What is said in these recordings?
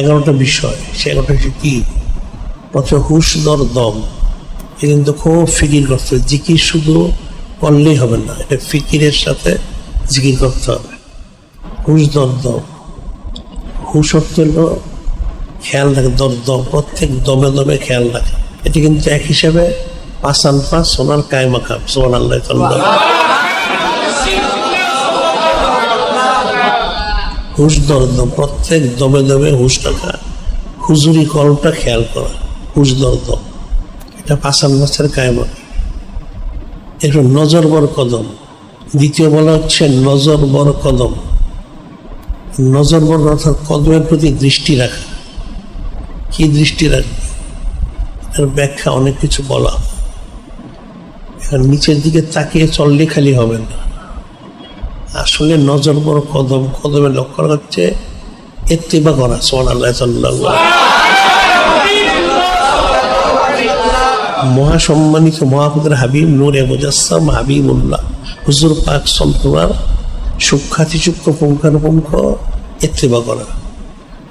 এগারোটা বিষয়, সে এগারোটা হচ্ছে কি? প্রথমে হুশ দর দম। এ কিন্তু খুব ফিকির করতে হবে জিকির শুধু করলেই হবে না, এটা ফিকিরের সাথে জিকির করতে হবে। হুশ দর দম। হুশ অর্থ খেয়াল রাখে, দর দম, প্রত্যেক দমে দমে খেয়াল রাখে। এটি কিন্তু এক হিসাবে পাসান পাস সোনার কায়মা সোনার আল্লাহ। হুশ দরদম প্রত্যেক দমে দমে হুশ রাখা। হুজুরি কলমটা খেয়াল করা, হুশ দরদম এটা পাসান মাসের কায়মা এরপর নজর বর কদম। দ্বিতীয় বলা হচ্ছে নজর বর কদম। নজর বর অর্থাৎ কদমের প্রতি দৃষ্টি রাখা। কি দৃষ্টি রাখবে? এর ব্যাখ্যা অনেক কিছু বলা। এখন নিচের দিকে তাকিয়ে চললে খালি হবে না। আসলে নজর বড় কদম, কদমে লক্ষ্য হচ্ছে এত্তিবা করা সোমান আল্লাহ মহাসম্মানিত মহাপুদের হাবিব নূরে মুজাসসাম হাবিবুল্লাহ। হুজুর পাক সন্তমার সুখ্যাতি সূক্ষ্ম পুঙ্খানুপুঙ্খ এত্তিবা করা।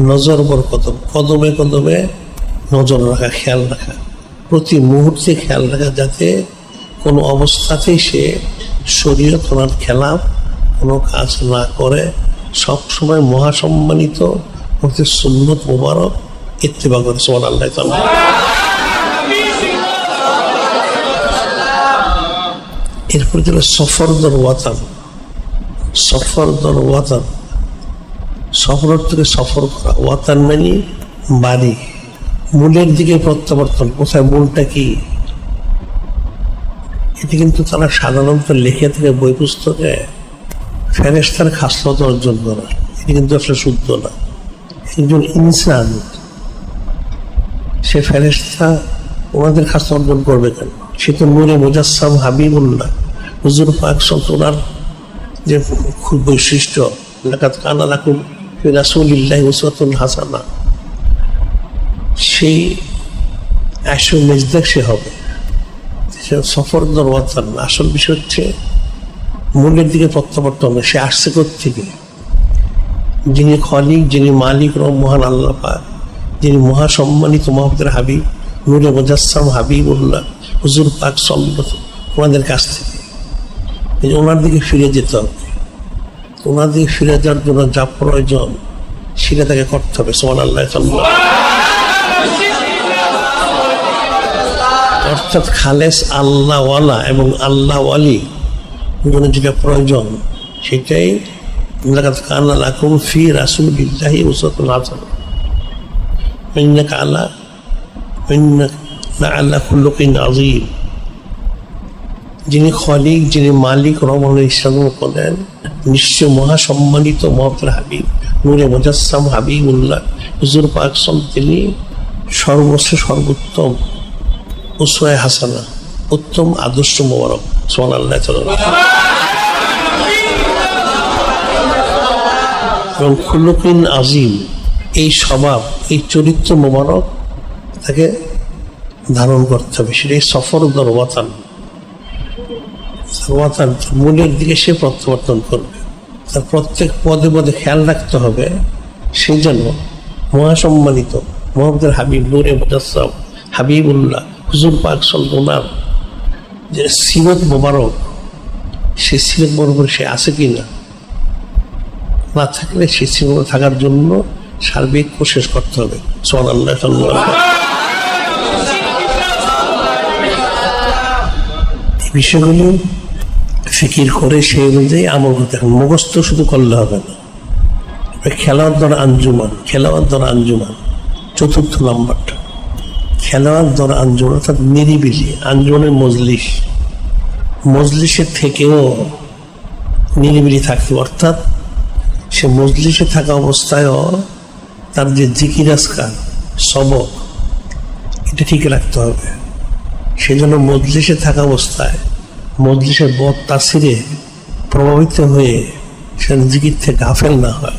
নজর বর কদম, কদমে কদমে নজর রাখা, খেয়াল রাখা। প্রতি মুহূর্তে খেয়াল রাখা যাতে কোনো অবস্থাতেই সে শরীয়ত ওনার খেলাফ কোনো কাজ না করে সব সময় মহাসম্মানিত হতে সুন্নত মোবারক, ইত্তেবা করে। সোমান আল্লাহ এরপর ছিল সফর দর ওয়াতান। সফর দর ওয়াতান। সফর থেকে সফর করা। ওয়াতান মানে বাড়ি। মূলের দিকে প্রত্যাবর্তন। কোথায় মূলটা কি? এটি কিন্তু তারা সাধারণত লিখে থেকে বই পুস্তকে ফেরেস্তার খাসলত অর্জন করা। এটি কিন্তু আসলে শুদ্ধ না। একজন ইনসান, সে ফেরেস্তা ওনাদের খাসলত অর্জন করবে কেন? সে তো নূরে মুজাসসাম হাবিবুল্লাহ, হুজুর পাক সন্তনার যে খুব বৈশিষ্ট্য। লাকাত কানা লাকুম রাসূলিল্লাহি হাসানা। সেই আসল মেজদাক সে হবে। সফর দরওয়াতান আসল বিষয় হচ্ছে মূলের দিকে প্রত্যাবর্তন হবে, সে আসছে থেকে যিনি খলিক, যিনি মালিক, রব মহান আল্লাহ পাক, যিনি মহাসম্মানিত মহাবুদের হাবিব, নূরে মুজাসসাম হাবিবুল্লাহ, হুজুর পাক সল্লত ওনাদের কাছ থেকে। ওনার দিকে ফিরে যেতে হবে। ওনার দিকে ফিরে যাওয়ার জন্য যা প্রয়োজন, সেটা তাকে করতে হবে। সোমান আল্লাহ অর্থাৎ খালেস আল্লাহওয়ালা এবং আল্লাহওয়ালি জন্য যেটা প্রয়োজন, সেটাই লাকাত কানা ফি রাসূলিল্লাহি উসওয়াতুন হাসানাহ ইন্নাকা আলা যিনি খলিক, যিনি মালিক রহমান ইসলাম বলেন, নিশ্চয় মহাসম্মানিত মহতর হাবিব, নূরে মুজাসসাম হাবিবুল্লাহ, হুজুর পাক সাল্লাল্লাহু তিনি সর্বশ্রেষ্ঠ, সর্বোত্তম, উসওয়ায়ে হাসানা। উত্তম আদর্শ মোবারক সোমান আল্লাহ এবং খুলুকিন আজিম, এই স্বভাব, এই চরিত্র মোবারক তাকে ধারণ করতে হবে। সেটাই সফর দর ওয়াতান ওয়াতান মূলের দিকে সে প্রত্যাবর্তন করবে। তার প্রত্যেক পদে পদে খেয়াল রাখতে হবে, সে যেন মহাসম্মানিত মোহাম্মদের হাবিব, নুরে মুজাসসাম হাবিবুল্লাহ, হুজুর পাক সল্লাম যে সিরত মোবারক, সে সিরত মোবারক সে আছে কি না না থাকলে সে সিরত থাকার জন্য সার্বিক কোশেষ করতে হবে। সোহান আল্লাহ বিষয়গুলো ফিকির করে সেই অনুযায়ী আমল করতে হবে। মুখস্থ শুধু করলে হবে না। খেলার দর আঞ্জুমান খেলাওয়ার দর আঞ্জুমান। চতুর্থ নাম্বারটা। খেলোয়াড় দর আঞ্জন অর্থাৎ নিরিবিলি, আঞ্জুমানের মজলিস। মজলিসের থেকেও নিরিবিলি থাকতে অর্থাৎ সে মজলিসে থাকা অবস্থায়ও তার যে জিকিরাজকার সবক, এটা ঠিক রাখতে হবে। সেই জন্য মজলিসে থাকা অবস্থায় মজলিসের বদ তাসিরে প্রভাবিত হয়ে সে জিকির থেকে গাফেল না হয়।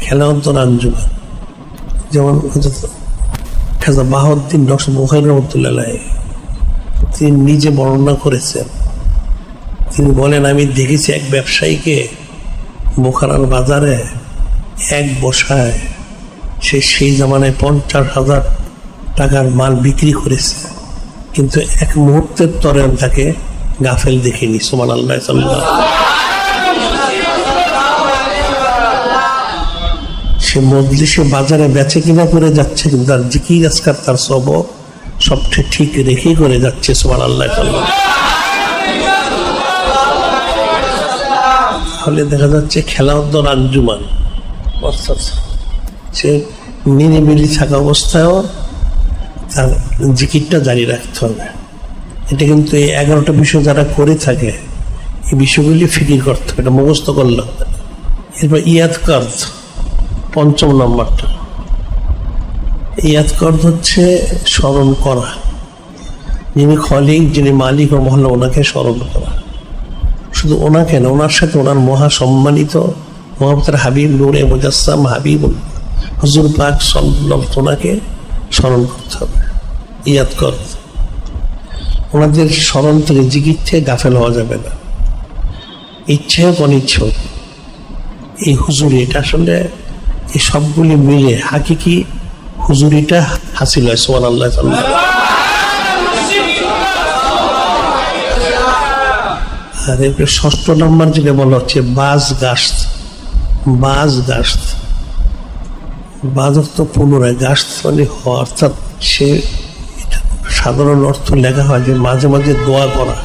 খেলাওয়ার দর আঞ্জুমান। যেমন খাজা বাহাউদ্দিন ডক্টর মোহাইন রহমতুল্লাহ তিনি নিজে বর্ণনা করেছেন। তিনি বলেন, আমি দেখেছি এক ব্যবসায়ীকে বোখারার বাজারে এক বসায় সে সেই জামানায় পঞ্চাশ হাজার টাকার মাল বিক্রি করেছে। কিন্তু এক মুহূর্তের তরে তাকে গাফেল দেখিনি সুমান আল্লাহ সাল্লাহ সে মজলিসে বাজারে বেচে কিনা করে যাচ্ছে, কিন্তু তার জিকির, আজকার তার সব সবটা ঠিক রেখেই করে যাচ্ছে সুমান আল্লাহ তাহলে দেখা যাচ্ছে খেলাধর আঞ্জুমান। সে নিরিবিলি থাকা অবস্থায়ও তার জিকিরটা জারি রাখতে হবে। এটা কিন্তু এই এগারোটা বিষয় যারা করে থাকে, এই বিষয়গুলি ফিকির করতে হবে, এটা মুখস্থ করলে এরপর ইয়াদ কর্দ পঞ্চম নম্বরটা। ইয়াদ কর্দ হচ্ছে স্মরণ করা। যিনি খলিক যিনি মালিক ও মহল্লা ওনাকে স্মরণ করা। শুধু ওনাকে না ওনার সাথে ওনার মহা সম্মানিত মোহাম্মদ হাবিব নূরে মুজাসসাম হাবিব হজুর পাক ওনাকে স্মরণ করতে হবে। ইয়াদ কর ওনাদের স্মরণ থেকে থেকে গাফেল হওয়া যাবে না। ইচ্ছে হোক অনিচ্ছ হোক, এই হুজুরি এটা আসলে এই সবগুলি মিলে হাকিকি হুজুরিটা হাসিল হয় সোমান আল্লাহ আর এরপরে ষষ্ঠ নম্বর যেটা বলা হচ্ছে বাজ গাছ বাজ গাছ বাজ অর্থ পুনরায় গাছ মানে অর্থাৎ সে সাধারণ অর্থ লেখা হয় যে মাঝে মাঝে দোয়া করা।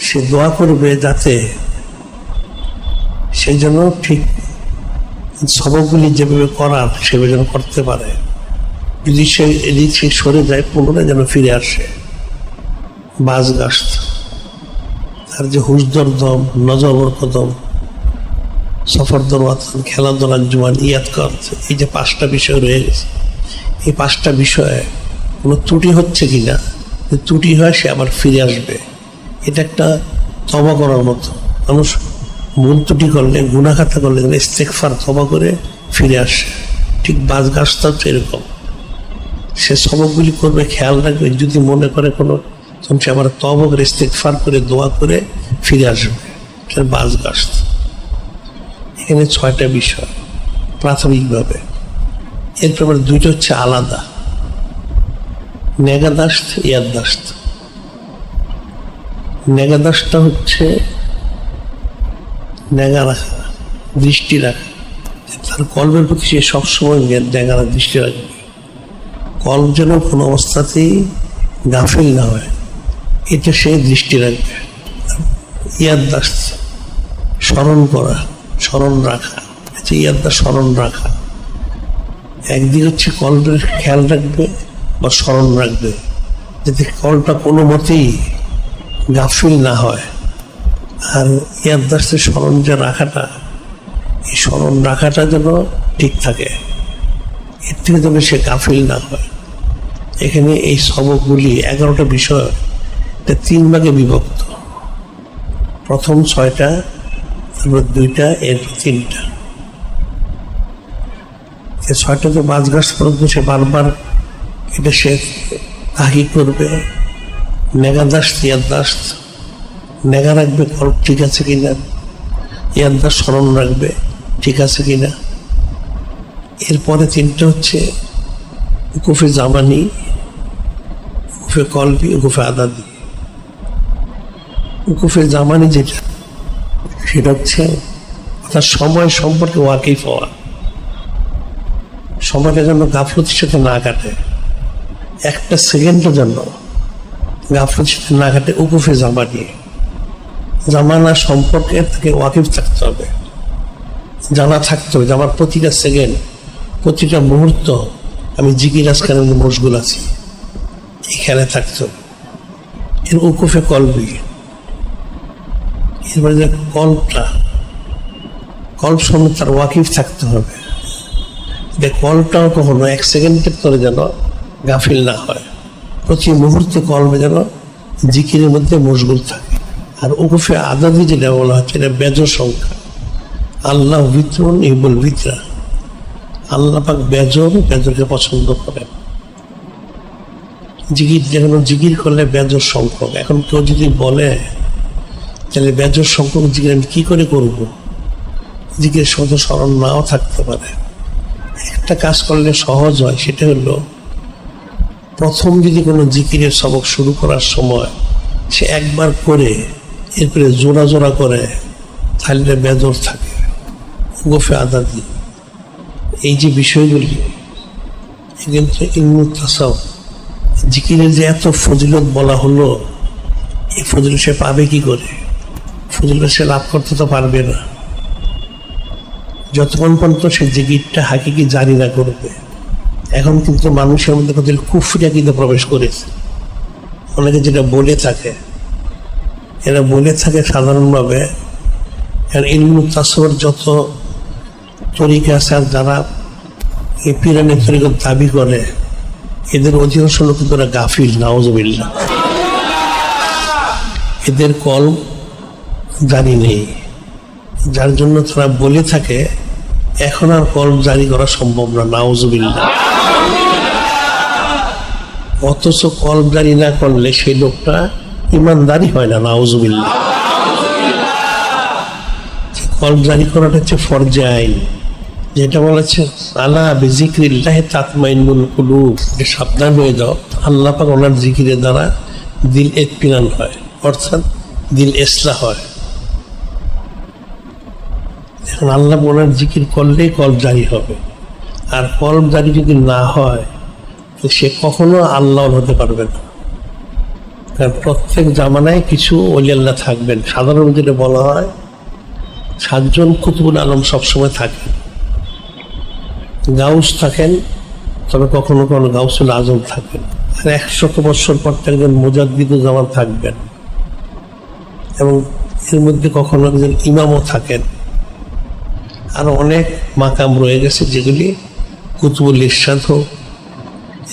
সে দোয়া করবে যাতে সেই জন্য ঠিক সবকগুলি যেভাবে করার, সেভাবে যেন করতে পারে। যদি সে এদিক সে সরে যায়, পুনরায় যেন ফিরে আসে। বাজ গাছ, তার যে হুসদর দম নজবর কদম সফরদর ওয়াতান খেলাধুলা জুয়ান, ইয়াদ করছে এই যে পাঁচটা বিষয় রয়ে গেছে। এই পাঁচটা বিষয়ে কোনো ত্রুটি হচ্ছে কিনা যদি ত্রুটি হয়, সে আবার ফিরে আসবে। এটা একটা তবা করার মতো। মানুষ মন ত্রুটি করলে গুণাখাতা করলে ইস্তেকফার তবা করে ফিরে আসে। ঠিক বাস গাছটা তো এরকম। সে সবকগুলি করবে, খেয়াল রাখবে, যদি মনে করে কোনো তখন সে আবার তব করে ইস্তেকফার করে, দোয়া করে ফিরে আসবে। সেটা বাস গাছ। এখানে ছয়টা বিষয়, প্রাথমিকভাবে। এরপর আবার দুইটা হচ্ছে আলাদা। নেগাদাস্ত, ইয়াদাস্ত। নেগাদাসটা হচ্ছে নেগা রাখা দৃষ্টি রাখা। তার কল্পের প্রতি সে সবসময় নেগা দৃষ্টি রাখবে কল্প যেন কোনো অবস্থাতেই গাফিল না হয় এটা সে দৃষ্টি রাখবে। ইয়াদাস স্মরণ করা, স্মরণ রাখা। আচ্ছা ইয়াদা স্মরণ রাখা। একদিক হচ্ছে কলটার খেয়াল রাখবে বা স্মরণ রাখবে, যাতে কলটা কোনো মতেই গাফিল না হয়। আর ইয়াদাসের স্মরণ যে রাখাটা, এই স্মরণ রাখাটা যেন ঠিক থাকে। এর থেকে যেন সে গাফিল না হয়। এখানে এই সবকগুলি এগারোটা বিষয়, এটা তিন ভাগে বিভক্ত। প্রথম ছয়টা, তারপর দুইটা এর তিনটা। ছয়টা তো মাছ গাছ পর্যন্ত সে বারবার এটা সে তাহি করবে নেগাদাস ইয়াদাস নেগা রাখবে কল্প ঠিক আছে কিনা? ইয়াদাস স্মরণ রাখবে, ঠিক আছে কিনা? এরপরে তিনটা হচ্ছে উকুফে জামানি উকুফে কলবি উকুফে আদাদি উকুফে জামানি যেটা, সেটা হচ্ছে অর্থাৎ সময় সম্পর্কে ওয়াকিফ হওয়া। সময়টা যেন গাফলতির সাথে না কাটে। একটা সেকেন্ডের জন্য গাফলতির সাথে না কাটে উকুফে জামানি। জামানা সম্পর্কে তাকে ওয়াকিফ থাকতে হবে। জানা থাকতে হবে যে আমার প্রতিটা সেকেন্ড, প্রতিটা মুহূর্ত আমি জিকির আজকাল মশগুল আছি। খেলায় থাকতে হবে। এর উকুফে কলবি এরপরে যে কল্পটা কল্প সামনে তার ওয়াকিফ থাকতে হবে। যে কলটাও কখনো এক সেকেন্ডের পরে যেন গাফিল না হয়। প্রতি মুহূর্তে কলমে যেন জিকিরের মধ্যে মশগুল থাকে। আর উকুফে আদাদি যেটা বলা হচ্ছে এটা বেজর সংখ্যা। আল্লাহ বিতরণ ইবুল বিতরা আল্লাহ পাক বেজর বেজরকে পছন্দ করেন। জিকির যেখানে জিকির করলে বেজর সংখ্যক। এখন কেউ যদি বলে, তাহলে বেজর সংখ্যক জিকির আমি কী করে করব? জিকির শত স্মরণ নাও থাকতে পারে। একটা কাজ করলে সহজ হয়, সেটা হলো প্রথম যদি কোনো জিকিরের সবক শুরু করার সময় সে একবার করে এরপরে জোড়া জোড়া করে তাহলে বেদর থাকে, গোফে আদাদি এই যে বিষয়গুলি কিন্তু ইলমুল তাসাও জিকিরের যে এত ফজিলত বলা হলো, এই ফজিলত সে পাবে কি করে? ফজিলত সে লাভ করতে তো পারবে না। যতক্ষণ পর্যন্ত সে জিকিরটা হাকিকি জারি না করবে, এখন কিন্তু মানুষের মধ্যে কত কুফরিয়া কিন্তু প্রবেশ করেছে। অনেকে যেটা বলে থাকে এরা বলে থাকে সাধারণভাবে আর যত তরিকা আছে আর যারা এই পিরানের তরিকত দাবি করে, এদের অধিকাংশ লোক ওরা গাফিল নাওজবিল্লা এদের কল জানি নেই। যার জন্য তারা বলে থাকে, এখন আর কলম জারি করা সম্ভব না নাওজবিল্লা অথচ কলম জারি না করলে সেই লোকটা ইমানদারি হয় না নাওজবিল্লা কলম জারি করাটা হচ্ছে ফরজে আইন। যেটা বলেছে, আলা বিজিক্রিল্লাহ তাতমাইনুল কুলুব। যে সাবধান হয়ে যাও। আল্লাহ পাক ওনার জিকিরের দ্বারা দিল এতপিনান হয়। অর্থাৎ দিল এসলা হয়। এখন আল্লাহ ওনার জিকির করলেই কল্প জারি হবে। আর কল্প জারি যদি না হয়, তো সে কখনো আল্লাহ হতে পারবে না। প্রত্যেক জামানায় কিছু অলি আল্লাহ থাকবেন। সাধারণ যেটা বলা হয়, সাতজন কুতুবুল আলম সবসময় থাকেন গাউস থাকেন, তবে কখনো কখনো গাউসুল আজম থাকেন। আর একশত বৎসর পর একজন মুজাদ্দিদুল জামান থাকবেন। এবং এর মধ্যে কখনো একজন ইমামও থাকেন। আর অনেক মাকাম রয়ে গেছে যেগুলি কুতুবুল ইরশাদ হোক,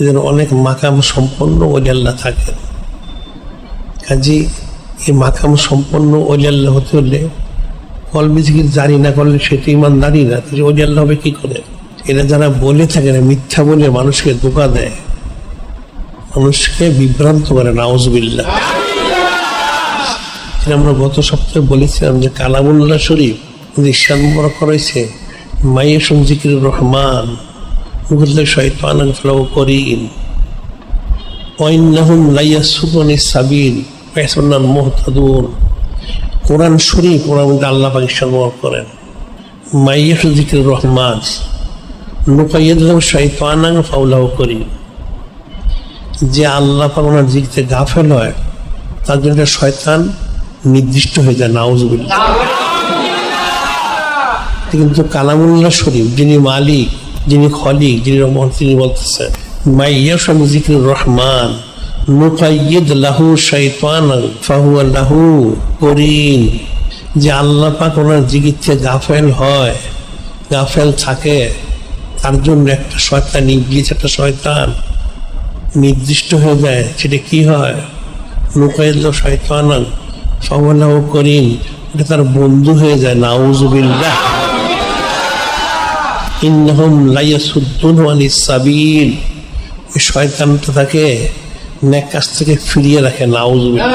এদের অনেক মাকাম সম্পন্ন ওলি আল্লাহ থাকেন। কাজী, এই মাকাম সম্পন্ন ওলি আল্লাহ হতে হলে কলমি জিকির জারি না করলে সেটা ইমান দাঁড়িয়ে না। ওলি আল্লাহ হবে কি করে? এরা যারা বলে থাকে না, মিথ্যা বলে মানুষকে ধোকা দেয়, মানুষকে বিভ্রান্ত করে নাওজবিল্লা যেটা আমরা গত সপ্তাহে বলেছিলাম যে কালামুল্লাহ শরীফ ইসাদ মোবারক করেছে মাইয়াসুন জিকির রহমান ফলাও করিন ওয়াইন্নাহুম লাইয়াসুবনি সাবিল ফয়সান্নাল মুহতাদুন। কোরআন শরীফ ওনার মধ্যে আল্লাহ পাক ইসাদ করেন। মাইয়াসুন জিকির রহমান নুকাইয়াদুল্লাহ শয়তান ফাউলাও করিন যে আল্লাহ পাক ওনার গাফেল হয়, তার জন্য শয়তান নির্দিষ্ট হয়ে যায়, নাউজুবিল্লাহ। কিন্তু কালামুল্লাহ শরীফ, যিনি মালিক, যিনি খলিক, যিনি রহমান, তিনি বলতেছেন মাইয়াশাম জিকির রহমান। নুকাইয়িদ লাহু শাইতান ফাহুয়া লাহু করিন। যে আল্লাহ পাক ওনার জিকিরতে গাফেল হয়, গাফেল থাকে, তার জন্য একটা শয়তান ইবলিস, একটা শয়তান নির্দিষ্ট হয়ে যায়, সেটা কি হয়? নুকাইদ শয়তান ফাহুয়া লাহু করিন, এটা তার বন্ধু হয়ে যায় নাউজুবিল্লাহ ইন্নহম লাইয়াসুদ্দুন আনিস সাবিল। ওই শয়তানটা তাকে নেক কাজ থেকে ফিরিয়ে রাখে, নাউজুবিল্লাহ।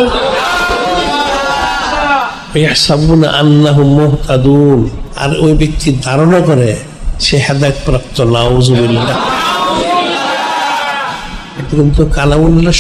আর ওই ব্যক্তি ধারণা করে সে হেদায়ত প্রাপ্ত নাউজুবিল্লাহ কিন্তু কালামুল্লাহ